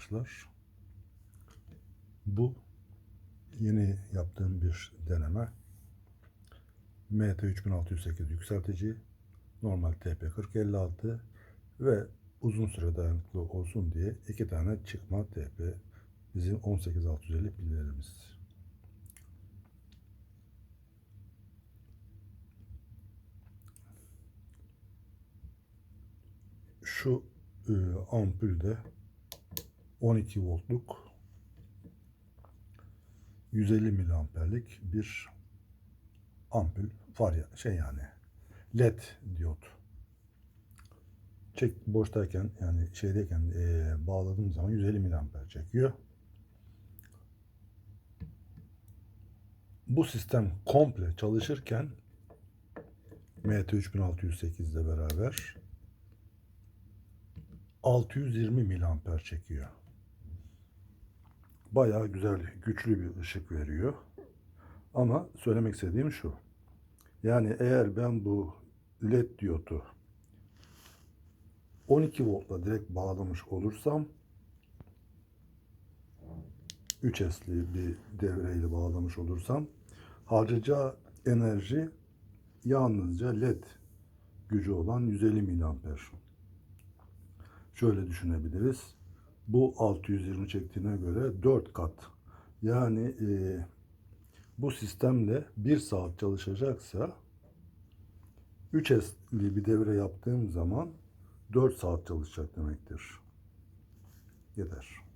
arkadaşlar. Bu yeni yaptığım bir deneme. MT3608 yükseltici, normal TP4056 ve uzun süre dayanıklı olsun diye iki tane çıkma TP bizim 18650 pillerimiz. Şu e, ampulde 12 voltluk 150 miliamperlik bir ampul var ya şey yani led diyot. Çek boştayken yani şeydeyken e, bağladığım zaman 150 miliamper çekiyor. Bu sistem komple çalışırken MT3608 ile beraber 620 miliamper çekiyor. Bayağı güzel, güçlü bir ışık veriyor. Ama söylemek istediğim şu. Yani eğer ben bu led diyotu 12 voltla direkt bağlamış olursam 3S'li bir devreyle bağlamış olursam harcayacağı enerji yalnızca led gücü olan 150 miliamper. Şöyle düşünebiliriz. Bu 620 çektiğine göre 4 kat. Yani e, bu sistemle 1 saat çalışacaksa 3S'li bir devre yaptığım zaman 4 saat çalışacak demektir. Yeter.